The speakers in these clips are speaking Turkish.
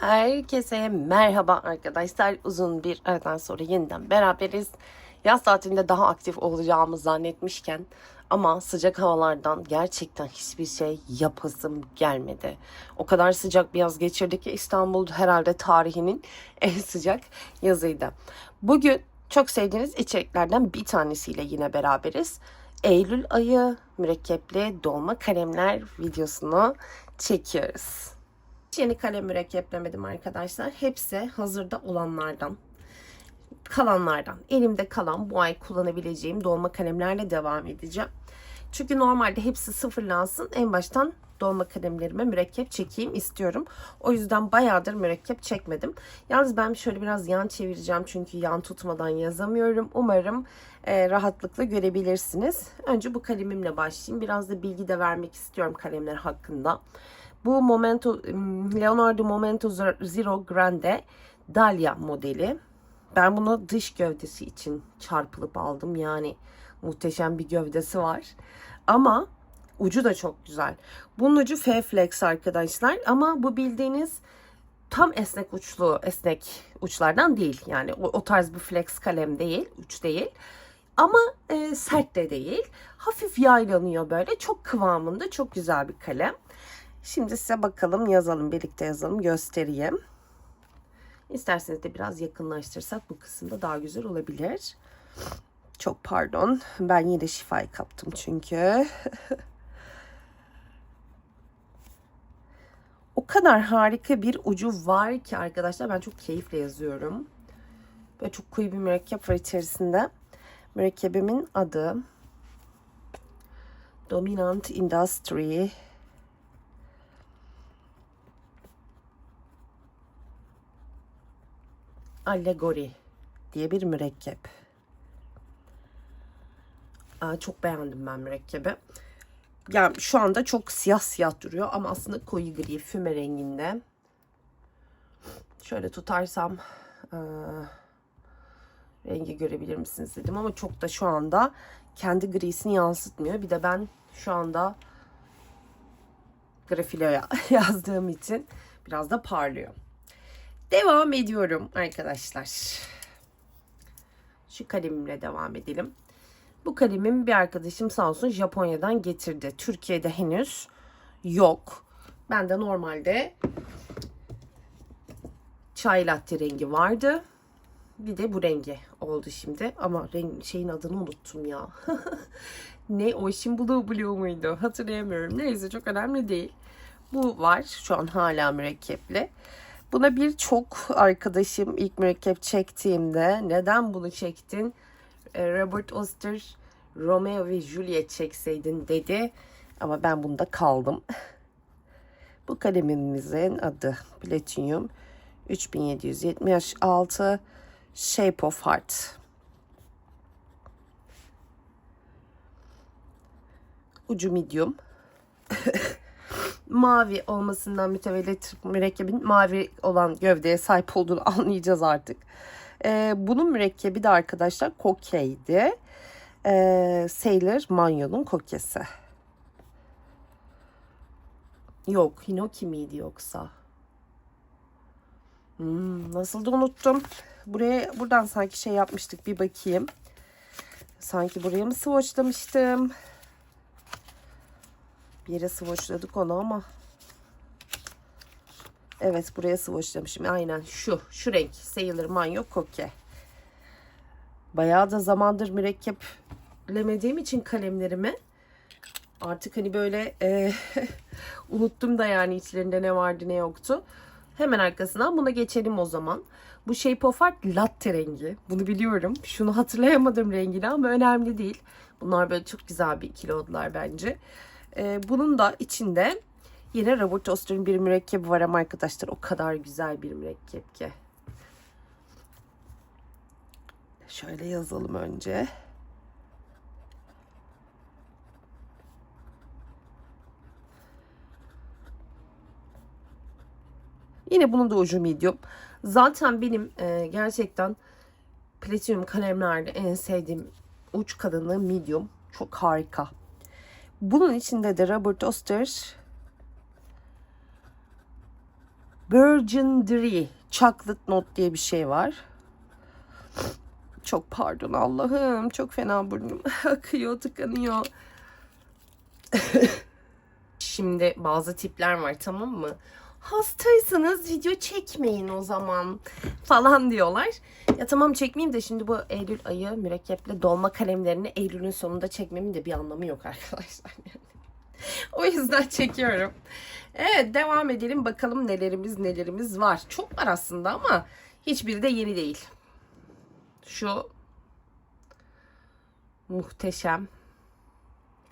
Herkese merhaba arkadaşlar. Uzun bir aradan sonra yeniden beraberiz. Yaz tatilinde daha aktif olacağımı zannetmişken ama sıcak havalardan gerçekten hiçbir şey yapasım gelmedi. O kadar sıcak bir yaz geçirdik ki İstanbul herhalde tarihinin en sıcak yazıydı. Bugün çok sevdiğiniz içeriklerden bir tanesiyle yine beraberiz. Eylül ayı mürekkepli dolma kalemler videosunu çekiyoruz. Yeni kalem mürekkeplemedim arkadaşlar. Hepsi hazırda olanlardan. Kalanlardan. Elimde kalan bu ay kullanabileceğim dolma kalemlerle devam edeceğim. Çünkü normalde hepsi sıfırlansın. En baştan dolma kalemlerime mürekkep çekeyim istiyorum. O yüzden bayağıdır mürekkep çekmedim. Yalnız ben şöyle biraz yan çevireceğim çünkü yan tutmadan yazamıyorum. Umarım e, rahatlıkla görebilirsiniz. Önce bu kalemimle başlayayım. Biraz da bilgi de vermek istiyorum kalemler hakkında. Bu Momento Leonardo Momento Zero Grande Dalia modeli. Ben bunu dış gövdesi için çarpılıp aldım. Yani muhteşem bir gövdesi var. Ama ucu da çok güzel. Bunun ucu F-Flex arkadaşlar. Ama bu bildiğiniz tam esnek uçlu esnek uçlardan değil. Yani o, o tarz bir flex kalem değil, uç değil. Ama e, sert de değil. Hafif yaylanıyor böyle. Çok kıvamında çok güzel bir kalem. Şimdi size bakalım yazalım birlikte yazalım göstereyim. İsterseniz de biraz yakınlaştırsak bu kısımda daha güzel olabilir. Çok pardon. Ben yine şifayı kaptım çünkü. o kadar harika bir ucu var ki arkadaşlar ben çok keyifle yazıyorum. Böyle çok koyu bir mürekkep var içerisinde. Mürekkebimin adı Dominant Industry Allegori diye bir mürekkep. Aa, çok beğendim ben mürekkebi. Yani şu anda çok siyah siyah duruyor ama aslında koyu gri füme renginde. Şöyle tutarsam e, rengi görebilir misiniz dedim ama çok da şu anda kendi grisini yansıtmıyor. Bir de ben şu anda grafiloya yazdığım için biraz da parlıyor. Devam ediyorum arkadaşlar. Şu kalemimle devam edelim. Bu kalemim bir arkadaşım sağ olsun Japonya'dan getirdi. Türkiye'de henüz yok. Ben de normalde çay latte rengi vardı. Bir de bu rengi oldu şimdi. Ama renk, şeyin adını unuttum ya. ne? Ocean Blue Blue muydu? Hatırlayamıyorum. Neyse çok önemli değil. Bu var. Şu an hala mürekkepli. Buna birçok arkadaşım ilk mürekkep çektiğimde neden bunu çektin? E, Robert Oster Romeo ve Juliet çekseydin dedi. Ama ben bunda kaldım. Bu kalemimizin adı Platinum 3776 Shape of Heart. Ucu medium. mavi olmasından mütevellit mürekkebin mavi olan gövdeye sahip olduğunu anlayacağız artık. Ee, bunun mürekkebi de arkadaşlar kokeydi. Ee, Sailor Manyo'nun kokesi. Yok, Hinoki miydi yoksa? Hmm, nasıl da unuttum. Buraya buradan sanki şey yapmıştık bir bakayım. Sanki buraya mı swatchlamıştım? Bir yere swatchladık onu ama. Evet buraya swatchlamışım. Aynen şu. Şu renk. Sailor Manyo Koke. Bayağı da zamandır mürekkeplemediğim için kalemlerimi artık hani böyle e, unuttum da yani içlerinde ne vardı ne yoktu. Hemen arkasından buna geçelim o zaman. Bu Shape of Art latte rengi. Bunu biliyorum. Şunu hatırlayamadım rengini ama önemli değil. Bunlar böyle çok güzel bir ikili oldular bence. Ee, bunun da içinde yine Robert Oster'ın bir mürekkebi var ama arkadaşlar o kadar güzel bir mürekkep ki. Şöyle yazalım önce. Yine bunun da ucu medium. Zaten benim e, gerçekten platinum kalemlerde en sevdiğim uç kalınlığı medium. Çok harika. Bunun içinde de Robert Oster Burgundy Chocolate Note diye bir şey var. Çok pardon Allah'ım. Çok fena burnum akıyor, tıkanıyor. Şimdi bazı tipler var tamam mı? Hastaysanız video çekmeyin o zaman falan diyorlar. Ya tamam çekmeyeyim de şimdi bu Eylül ayı mürekkeple dolma kalemlerini Eylül'ün sonunda çekmemin de bir anlamı yok arkadaşlar. o yüzden çekiyorum. Evet devam edelim bakalım nelerimiz nelerimiz var. Çok var aslında ama hiçbiri de yeni değil. Şu muhteşem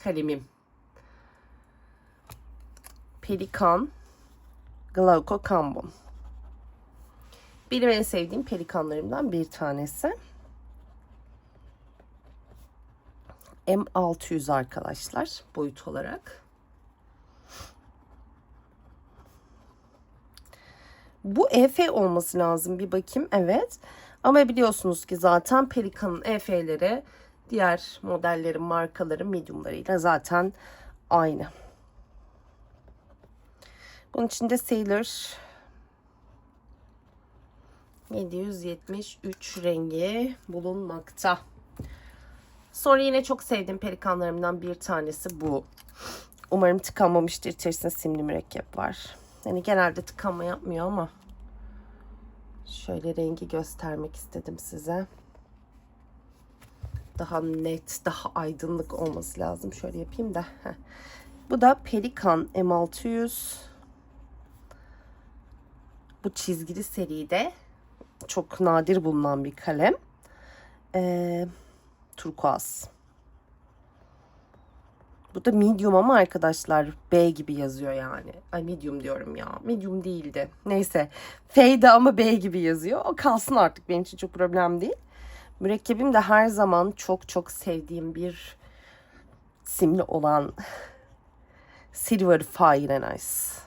kalemim. Pelikan Glauco Cambon. Benim en sevdiğim pelikanlarımdan bir tanesi. M600 arkadaşlar boyut olarak. Bu EF olması lazım bir bakayım evet. Ama biliyorsunuz ki zaten Pelikan'ın EF'leri diğer modellerin markaları mediumlarıyla zaten aynı. Bunun içinde Sailor 773 rengi bulunmakta. Sonra yine çok sevdiğim pelikanlarımdan bir tanesi bu. Umarım tıkanmamıştır. İçerisinde simli mürekkep var. Yani genelde tıkanma yapmıyor ama şöyle rengi göstermek istedim size. Daha net, daha aydınlık olması lazım. Şöyle yapayım da. Bu da Pelikan M600. Bu çizgili seride çok nadir bulunan bir kalem. Ee, turkuaz. Bu da medium ama arkadaşlar B gibi yazıyor yani. Ay medium diyorum ya. Medium değildi. Neyse. F'de ama B gibi yazıyor. O kalsın artık benim için çok problem değil. Mürekkebim de her zaman çok çok sevdiğim bir simli olan Silver Fire and Ice.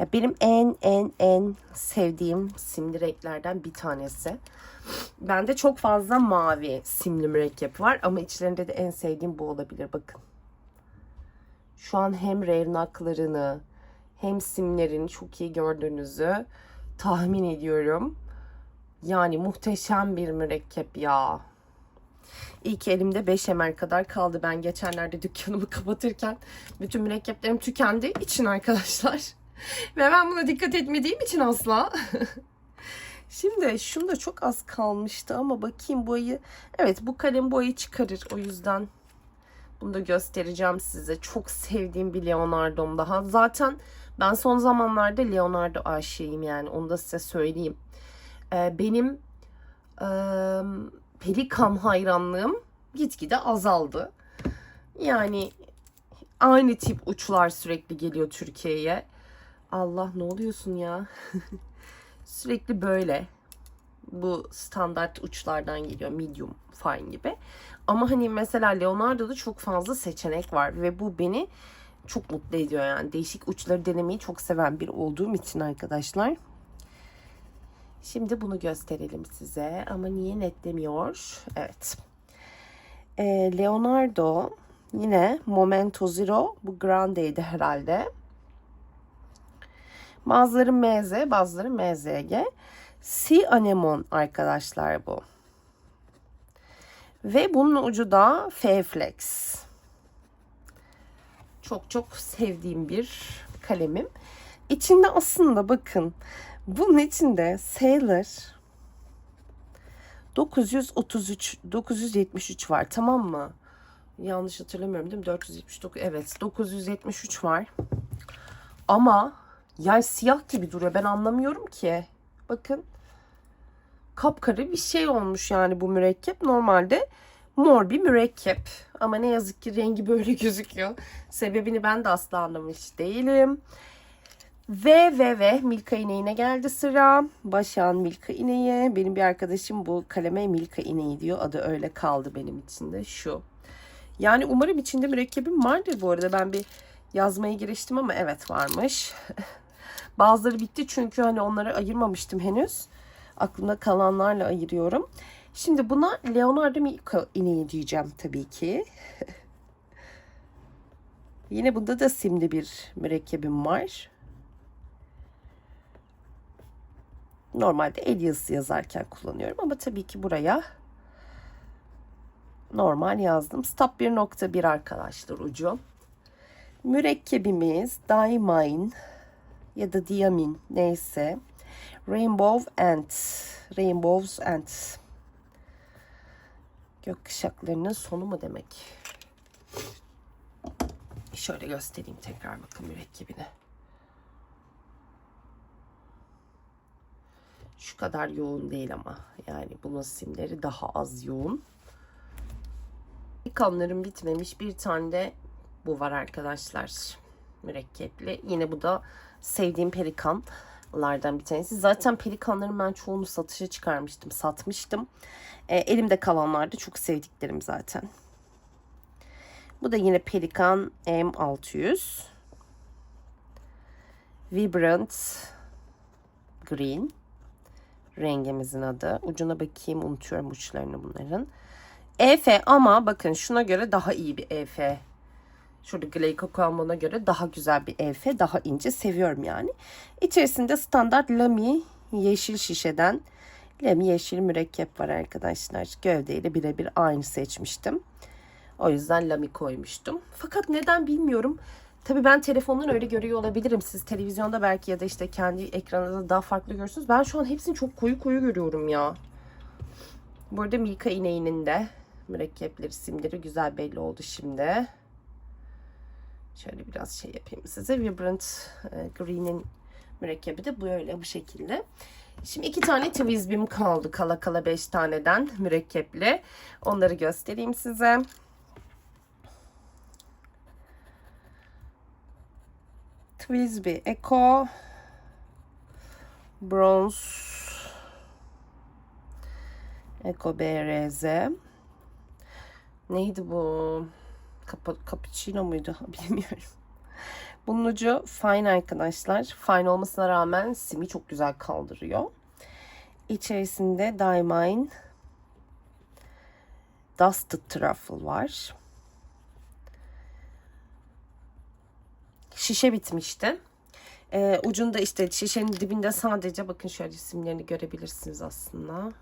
Ya benim en en en sevdiğim simli renklerden bir tanesi. Bende çok fazla mavi simli mürekkep var ama içlerinde de en sevdiğim bu olabilir bakın. Şu an hem revnaklarını hem simlerini çok iyi gördüğünüzü tahmin ediyorum. Yani muhteşem bir mürekkep ya. İyi ki elimde 5 ml kadar kaldı. Ben geçenlerde dükkanımı kapatırken bütün mürekkeplerim tükendi için arkadaşlar. Ve ben buna dikkat etmediğim için asla. Şimdi şunda çok az kalmıştı ama bakayım boyayı. Evet bu kalem boyayı çıkarır. O yüzden bunu da göstereceğim size. Çok sevdiğim bir Leonardo'm daha. Zaten ben son zamanlarda Leonardo aşığıyım yani onu da size söyleyeyim. Ee, benim e, Pelikan hayranlığım gitgide azaldı. Yani aynı tip uçlar sürekli geliyor Türkiye'ye. Allah ne oluyorsun ya? Sürekli böyle. Bu standart uçlardan geliyor. Medium, fine gibi. Ama hani mesela Leonardo'da çok fazla seçenek var. Ve bu beni çok mutlu ediyor yani. Değişik uçları denemeyi çok seven bir olduğum için arkadaşlar. Şimdi bunu gösterelim size. Ama niye netlemiyor? Evet. Ee, Leonardo yine Momento Zero. Bu Grande'ydi herhalde. Bazıları MZ, bazıları MZG. C anemon arkadaşlar bu. Ve bunun ucu da F-Flex. Çok çok sevdiğim bir kalemim. İçinde aslında bakın bunun içinde Sailor 933 973 var tamam mı? Yanlış hatırlamıyorum değil mi? 479 evet 973 var. Ama yani siyah gibi duruyor. Ben anlamıyorum ki. Bakın. Kapkara bir şey olmuş yani bu mürekkep. Normalde mor bir mürekkep. Ama ne yazık ki rengi böyle gözüküyor. Sebebini ben de asla anlamış değilim. Ve ve ve Milka ineğine geldi sıra. Başan Milka ineği. Benim bir arkadaşım bu kaleme Milka ineği diyor. Adı öyle kaldı benim için de şu. Yani umarım içinde mürekkebim vardır bu arada. Ben bir yazmaya giriştim ama evet varmış. Bazıları bitti çünkü hani onları ayırmamıştım henüz. Aklımda kalanlarla ayırıyorum. Şimdi buna Leonardo Milka ineği diyeceğim tabii ki. Yine bunda da simli bir mürekkebim var. Normalde el yazısı yazarken kullanıyorum ama tabii ki buraya normal yazdım. Stop 1.1 arkadaşlar ucu. Mürekkebimiz Diamine ya da Diamin neyse. Rainbow Ant. Rainbows Ant. Gökkuşaklarının sonu mu demek? Şöyle göstereyim tekrar bakın mürekkebini. Şu kadar yoğun değil ama. Yani bunun simleri daha az yoğun. Kanlarım bitmemiş. Bir tane de bu var arkadaşlar. Mürekkepli. Yine bu da sevdiğim pelikanlardan bir tanesi. Zaten pelikanların ben çoğunu satışa çıkarmıştım. Satmıştım. E, elimde kalanlar da çok sevdiklerim zaten. Bu da yine Pelikan M600. Vibrant Green. Rengimizin adı. Ucuna bakayım unutuyorum uçlarını bunların. EF ama bakın şuna göre daha iyi bir EF. Şurada Glycocoamona göre daha güzel bir EF. Daha ince seviyorum yani. İçerisinde standart Lamy yeşil şişeden Lamy yeşil mürekkep var arkadaşlar. Gövdeyle birebir aynı seçmiştim. O yüzden Lamy koymuştum. Fakat neden bilmiyorum. Tabii ben telefondan öyle görüyor olabilirim. Siz televizyonda belki ya da işte kendi ekranınızda daha farklı görürsünüz. Ben şu an hepsini çok koyu koyu görüyorum ya. Burada Milka ineğinin de mürekkepleri, simleri güzel belli oldu şimdi. Şöyle biraz şey yapayım size. Vibrant e, Green'in mürekkebi de böyle bu şekilde. Şimdi iki tane Twisbim kaldı. Kala kala beş taneden mürekkepli. Onları göstereyim size. Twisby Eco Bronze Eco BRZ Neydi bu? Kap Cappuccino muydu? Bilmiyorum. Bunun ucu fine arkadaşlar. Fine olmasına rağmen simi çok güzel kaldırıyor. İçerisinde Diamine Dusted Truffle var. Şişe bitmişti. Ee, ucunda işte şişenin dibinde sadece bakın şöyle simlerini görebilirsiniz aslında.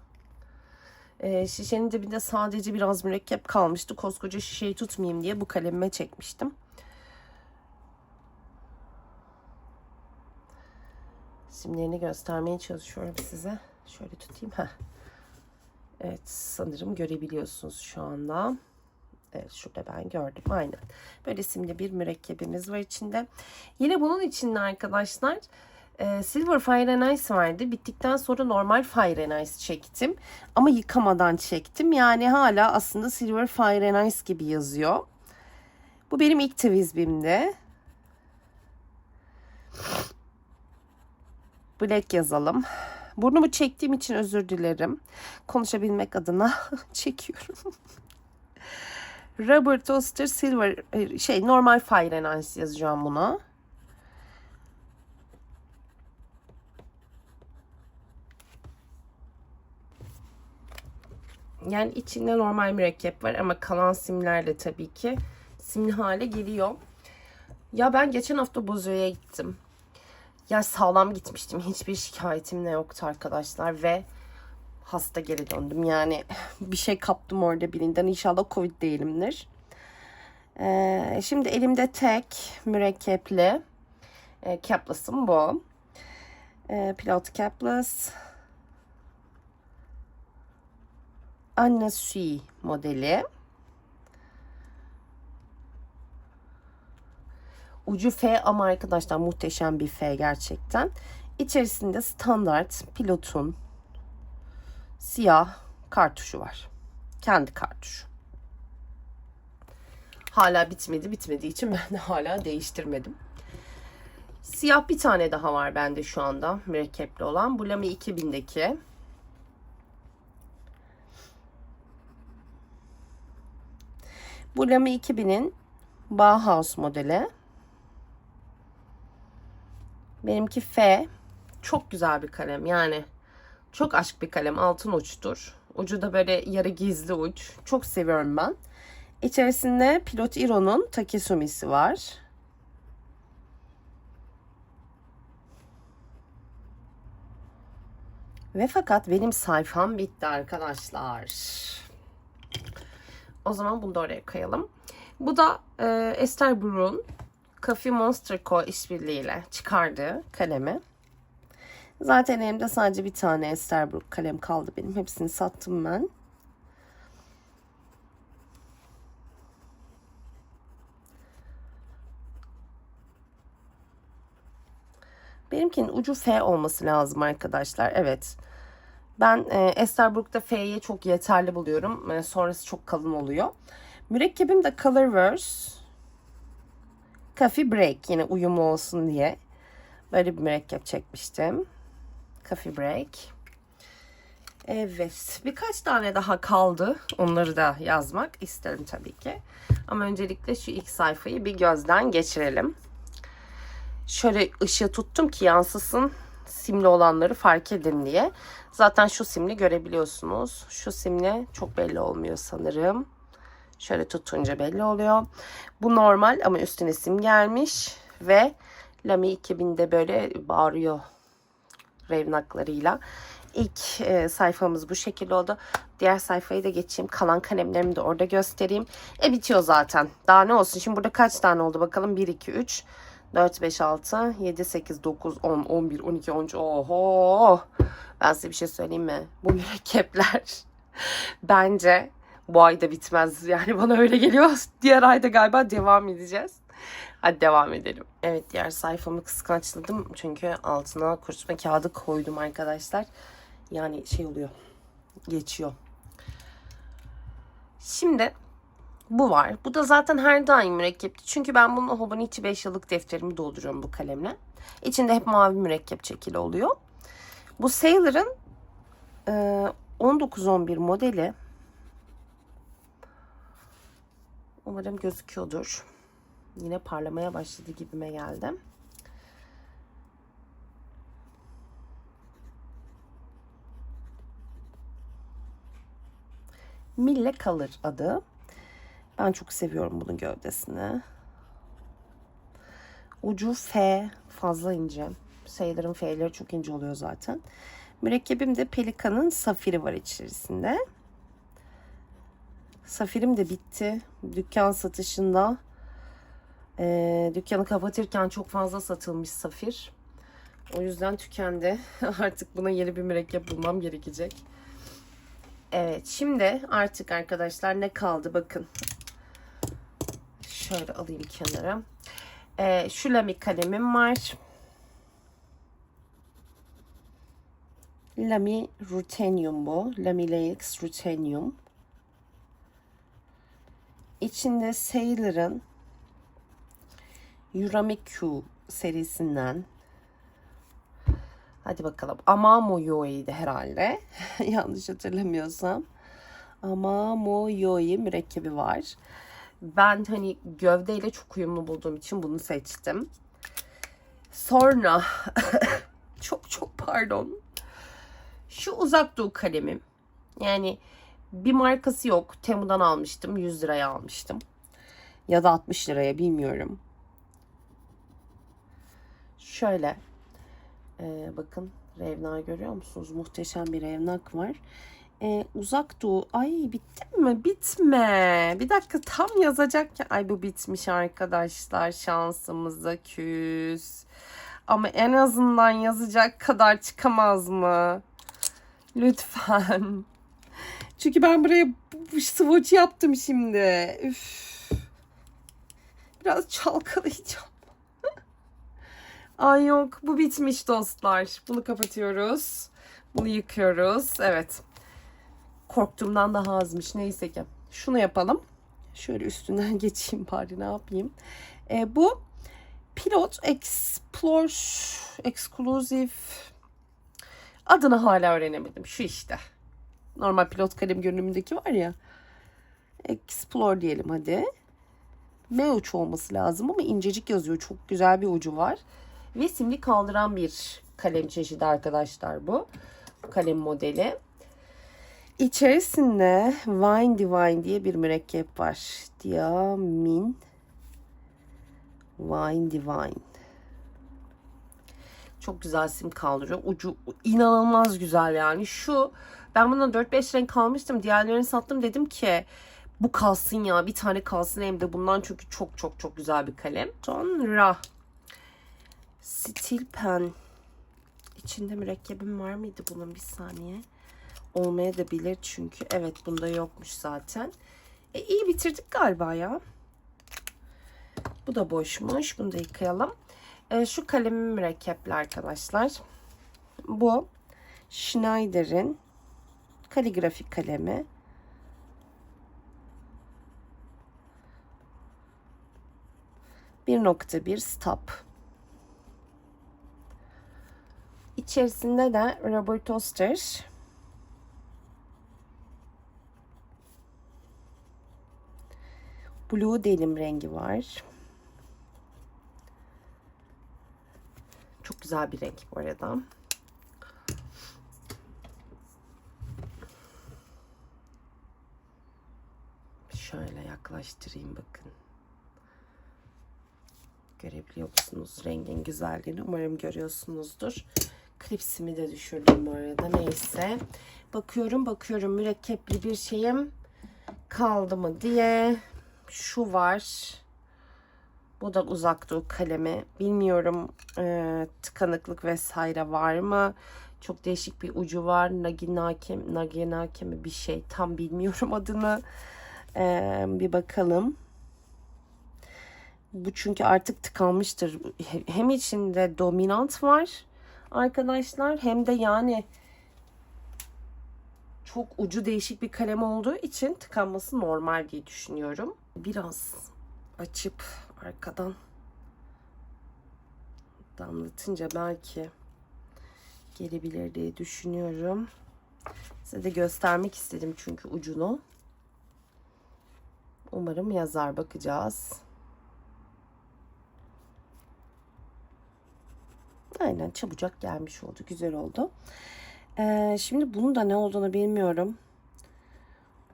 Ee, şişenin dibinde sadece biraz mürekkep kalmıştı. Koskoca şişeyi tutmayayım diye bu kalemime çekmiştim. Simlerini göstermeye çalışıyorum size. Şöyle tutayım. Heh. Evet sanırım görebiliyorsunuz şu anda. Evet şurada ben gördüm aynen. Böyle simli bir mürekkebimiz var içinde. Yine bunun içinde arkadaşlar e, Silver Fire and Ice vardı. Bittikten sonra normal Fire and Ice çektim. Ama yıkamadan çektim. Yani hala aslında Silver Fire and Ice gibi yazıyor. Bu benim ilk Twisbim'di. Black yazalım. Burnumu çektiğim için özür dilerim. Konuşabilmek adına çekiyorum. Robert Oster Silver şey normal Fire and Ice yazacağım buna. Yani içinde normal mürekkep var ama kalan simlerle tabii ki simli hale geliyor. Ya ben geçen hafta Bozo'ya gittim. Ya sağlam gitmiştim. Hiçbir şikayetim de yoktu arkadaşlar ve hasta geri döndüm. Yani bir şey kaptım orada birinden. İnşallah Covid değilimdir. Ee, şimdi elimde tek mürekkepli e, capless'ım bu. E, pilot capless. Anna Sui modeli. Ucu F ama arkadaşlar muhteşem bir F gerçekten. İçerisinde standart pilotun siyah kartuşu var. Kendi kartuşu. Hala bitmedi. Bitmediği için ben de hala değiştirmedim. Siyah bir tane daha var bende şu anda mürekkepli olan. Bu Lamy 2000'deki. Bu Lamy 2000'in Bauhaus modeli. Benimki F. Çok güzel bir kalem. Yani çok aşk bir kalem. Altın uçtur. Ucu da böyle yarı gizli uç. Çok seviyorum ben. İçerisinde Pilot Iro'nun Takesumisi var. Ve fakat benim sayfam bitti arkadaşlar. O zaman bunu da oraya koyalım. Bu da e, Esther Brun Coffee Monster Co. işbirliğiyle çıkardığı kalemi. Zaten elimde sadece bir tane Esterbrook kalem kaldı benim. Hepsini sattım ben. Benimkinin ucu F olması lazım arkadaşlar. Evet. Ben e, Esterbrook'ta F'yi çok yeterli buluyorum. E, sonrası çok kalın oluyor. Mürekkebim de Colorverse Coffee Break yine uyumlu olsun diye böyle bir mürekkep çekmiştim. Coffee Break. Evet. Birkaç tane daha kaldı. Onları da yazmak isterim tabii ki. Ama öncelikle şu ilk sayfayı bir gözden geçirelim. Şöyle ışığı tuttum ki yansısın. Simli olanları fark edin diye. Zaten şu simli görebiliyorsunuz. Şu simli çok belli olmuyor sanırım. Şöyle tutunca belli oluyor. Bu normal ama üstüne sim gelmiş. Ve Lamy 2000'de böyle bağırıyor revnaklarıyla. İlk e, sayfamız bu şekilde oldu. Diğer sayfayı da geçeyim. Kalan kalemlerimi de orada göstereyim. E bitiyor zaten. Daha ne olsun. Şimdi burada kaç tane oldu bakalım. 1, 2, 3, 4, 5, 6, 7, 8, 9, 10, 11, 12, 13. Oho. Ben size bir şey söyleyeyim mi? Bu mürekkepler bence bu ayda bitmez. Yani bana öyle geliyor. Diğer ayda galiba devam edeceğiz. Hadi devam edelim. Evet diğer sayfamı kıskançladım. Çünkü altına kurutma kağıdı koydum arkadaşlar. Yani şey oluyor. Geçiyor. Şimdi bu var. Bu da zaten her daim mürekkepti. Çünkü ben bunun Hobonichi 5 yıllık defterimi dolduruyorum bu kalemle. İçinde hep mavi mürekkep çekili oluyor. Bu Sailor'ın e, 1911 modeli. Umarım gözüküyordur. Yine parlamaya başladı gibime geldi. Mille kalır adı. Ben çok seviyorum bunun gövdesini. Ucu F fazla ince. Sayıların F'leri çok ince oluyor zaten. Mürekkebim de Pelikan'ın safiri var içerisinde. Safirim de bitti. Dükkan satışında e, dükkanı kapatırken çok fazla satılmış safir. O yüzden tükendi. Artık buna yeni bir mürekkep bulmam gerekecek. Evet şimdi artık arkadaşlar ne kaldı bakın. Şöyle alayım kenara. Ee, şu Lamy kalemim var. Lamy Ruthenium bu. Lamy Laix Ruthenium. İçinde Sailor'ın Yuramikyu serisinden Hadi bakalım. Amamo Yoi'ydi herhalde. Yanlış hatırlamıyorsam. Amamo Yoi mürekkebi var. Ben hani gövdeyle çok uyumlu bulduğum için bunu seçtim. Sonra çok çok pardon. Şu uzak doğu kalemim. Yani bir markası yok. Temu'dan almıştım. 100 liraya almıştım. Ya da 60 liraya bilmiyorum. Şöyle ee, bakın revna görüyor musunuz? Muhteşem bir revnak var. Ee, uzak doğu. Ay bitti mi? Bitme. Bir dakika tam yazacakken. Ay bu bitmiş arkadaşlar. Şansımıza küs. Ama en azından yazacak kadar çıkamaz mı? Lütfen. Çünkü ben buraya swatch yaptım şimdi. Üf. Biraz çalkalayacağım. Ay yok bu bitmiş dostlar. Bunu kapatıyoruz. Bunu yıkıyoruz. Evet. Korktuğumdan daha azmış. Neyse ki. Şunu yapalım. Şöyle üstünden geçeyim bari ne yapayım. E, bu Pilot Explore Exclusive adını hala öğrenemedim. Şu işte. Normal pilot kalem görünümündeki var ya. Explore diyelim hadi. M uç olması lazım ama incecik yazıyor. Çok güzel bir ucu var. Ve simli kaldıran bir kalem çeşidi arkadaşlar bu. Kalem modeli. İçerisinde Wine Divine diye bir mürekkep var. Diamin Wine Divine. Çok güzel sim kaldırıyor. Ucu inanılmaz güzel yani. Şu ben bundan 4-5 renk almıştım. Diğerlerini sattım. Dedim ki bu kalsın ya. Bir tane kalsın hem de bundan çünkü çok çok çok güzel bir kalem. Sonra Steel Pen. İçinde mürekkebim var mıydı bunun bir saniye? Olmaya da bilir çünkü. Evet bunda yokmuş zaten. E, iyi bitirdik galiba ya. Bu da boşmuş. Bunu da yıkayalım. E, şu kalemim mürekkepli arkadaşlar. Bu Schneider'in kaligrafik kalemi. Bir nokta bir stop. İçerisinde de Robert Oster Blue denim rengi var. Çok güzel bir renk bu arada. Şöyle yaklaştırayım bakın. Görebiliyor musunuz rengin güzelliğini? Umarım görüyorsunuzdur. Klipsimi de düşürdüm bu arada. Neyse. Bakıyorum bakıyorum mürekkepli bir şeyim kaldı mı diye. Şu var. Bu da uzak doğu kalemi. Bilmiyorum e, tıkanıklık vesaire var mı? Çok değişik bir ucu var. Naginake, Naginake mi bir şey. Tam bilmiyorum adını. E, bir bakalım. Bu çünkü artık tıkanmıştır. Hem içinde dominant var arkadaşlar hem de yani çok ucu değişik bir kalem olduğu için tıkanması normal diye düşünüyorum. Biraz açıp arkadan damlatınca belki gelebilir diye düşünüyorum. Size de göstermek istedim çünkü ucunu. Umarım yazar bakacağız. Aynen çabucak gelmiş oldu. Güzel oldu. Ee, şimdi bunun da ne olduğunu bilmiyorum.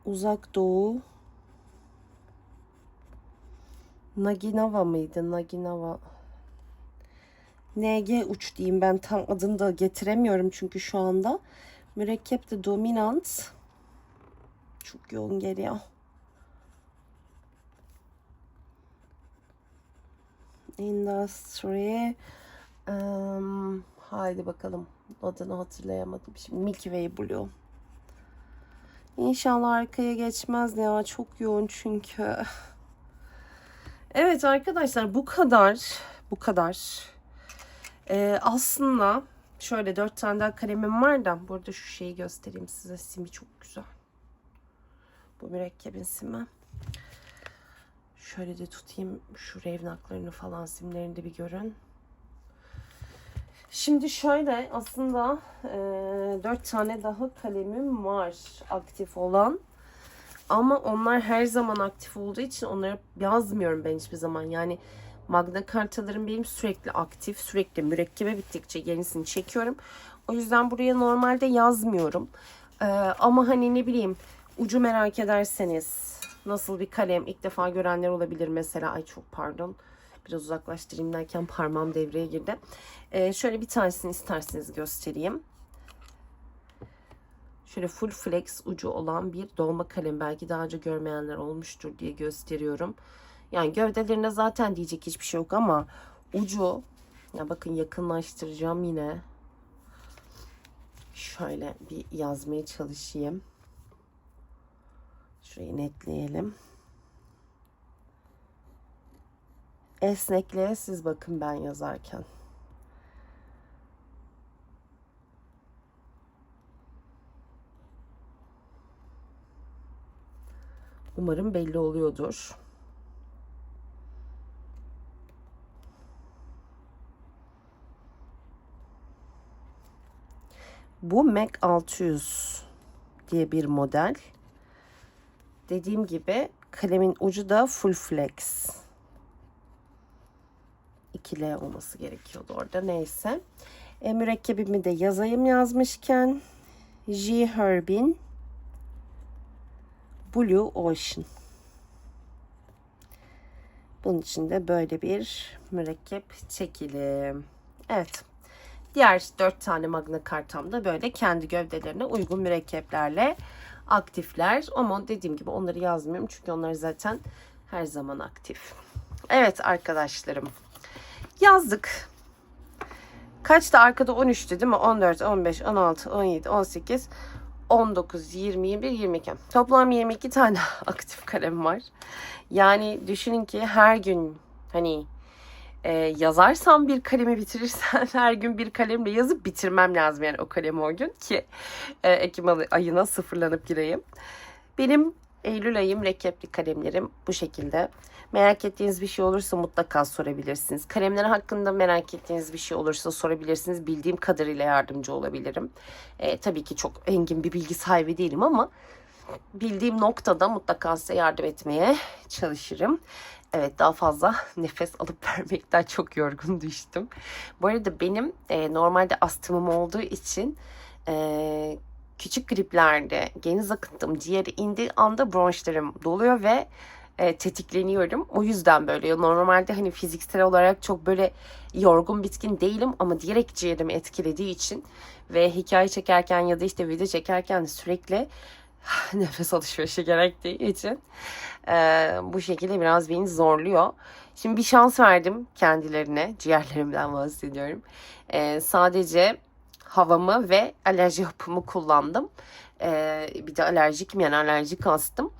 Uzak Doğu Naginava mıydı? Naginava NG uç diyeyim ben tam adını da getiremiyorum çünkü şu anda. Mürekkep de dominant. Çok yoğun geliyor. Industry. Um, haydi bakalım. Adını hatırlayamadım. Şimdi Milky Way Blue. İnşallah arkaya geçmez ya. Çok yoğun çünkü. Evet arkadaşlar bu kadar. Bu kadar. Ee, aslında şöyle dört tane daha kalemim var da. Burada şu şeyi göstereyim size. Simi çok güzel. Bu mürekkebin simi. Şöyle de tutayım. Şu revnaklarını falan simlerini de bir görün. Şimdi şöyle aslında e, 4 tane daha kalemim var aktif olan. Ama onlar her zaman aktif olduğu için onları yazmıyorum ben hiçbir zaman. Yani Magna kartalarım benim sürekli aktif. Sürekli mürekkebe bittikçe yenisini çekiyorum. O yüzden buraya normalde yazmıyorum. E, ama hani ne bileyim ucu merak ederseniz nasıl bir kalem ilk defa görenler olabilir mesela. Ay çok pardon biraz uzaklaştırayım derken parmağım devreye girdi. Ee, şöyle bir tanesini isterseniz göstereyim. Şöyle full flex ucu olan bir dolma kalem. Belki daha önce görmeyenler olmuştur diye gösteriyorum. Yani gövdelerinde zaten diyecek hiçbir şey yok ama ucu ya bakın yakınlaştıracağım yine. Şöyle bir yazmaya çalışayım. Şurayı netleyelim. Esnekliğe siz bakın ben yazarken. Umarım belli oluyordur. Bu Mac 600 diye bir model. Dediğim gibi kalemin ucu da full flex. 2L olması gerekiyordu orada neyse. E, mürekkebimi de yazayım yazmışken J. Herbin Blue Ocean. Bunun için de böyle bir mürekkep çekelim. Evet. Diğer 4 tane Magna Cartam da böyle kendi gövdelerine uygun mürekkeplerle aktifler. Ama dediğim gibi onları yazmıyorum çünkü onlar zaten her zaman aktif. Evet arkadaşlarım. Yazdık. Kaçta arkada 13'tü değil mi? 14, 15, 16, 17, 18, 19, 20, 21, 22. Toplam 22 tane aktif kalem var. Yani düşünün ki her gün hani e, yazarsam bir kalemi bitirirsen her gün bir kalemle yazıp bitirmem lazım yani o kalemi o gün ki e, Ekim ayı- ayına sıfırlanıp gireyim. Benim Eylül ayı mürekkepli kalemlerim bu şekilde. Merak ettiğiniz bir şey olursa mutlaka sorabilirsiniz. Kalemler hakkında merak ettiğiniz bir şey olursa sorabilirsiniz. Bildiğim kadarıyla yardımcı olabilirim. E, tabii ki çok engin bir bilgi sahibi değilim ama bildiğim noktada mutlaka size yardım etmeye çalışırım. Evet daha fazla nefes alıp vermekten çok yorgun düştüm. Bu arada benim e, normalde astımım olduğu için e, küçük griplerde geniz akıntım ciğeri indiği anda bronşlarım doluyor ve e, tetikleniyorum. O yüzden böyle normalde hani fiziksel olarak çok böyle yorgun bitkin değilim ama direkt ciğerimi etkilediği için ve hikaye çekerken ya da işte video çekerken sürekli nefes alışverişi gerektiği için e, bu şekilde biraz beni zorluyor. Şimdi bir şans verdim kendilerine. Ciğerlerimden bahsediyorum. E, sadece havamı ve alerji hapımı kullandım. E, bir de alerjik yani alerjik astım.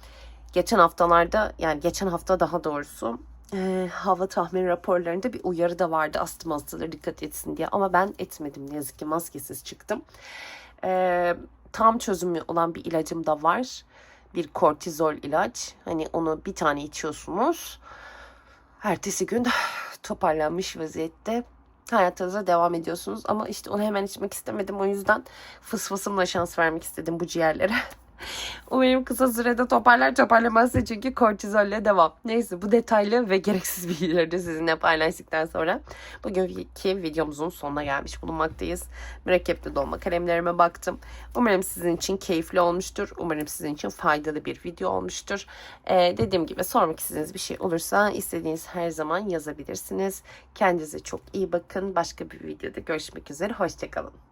Geçen haftalarda yani geçen hafta daha doğrusu e, hava tahmin raporlarında bir uyarı da vardı astım hastaları dikkat etsin diye. Ama ben etmedim ne yazık ki maskesiz çıktım. E, tam çözümü olan bir ilacım da var. Bir kortizol ilaç. Hani onu bir tane içiyorsunuz. Ertesi gün toparlanmış vaziyette hayatınıza devam ediyorsunuz. Ama işte onu hemen içmek istemedim. O yüzden fıs fısımla şans vermek istedim bu ciğerlere. Umarım kısa sürede toparlar toparlamazsa çünkü kortizolle devam. Neyse bu detaylı ve gereksiz bilgileri de sizinle paylaştıktan sonra bugünkü videomuzun sonuna gelmiş bulunmaktayız. Mürekkepli dolma kalemlerime baktım. Umarım sizin için keyifli olmuştur. Umarım sizin için faydalı bir video olmuştur. Ee, dediğim gibi sormak istediğiniz bir şey olursa istediğiniz her zaman yazabilirsiniz. Kendinize çok iyi bakın. Başka bir videoda görüşmek üzere. Hoşçakalın.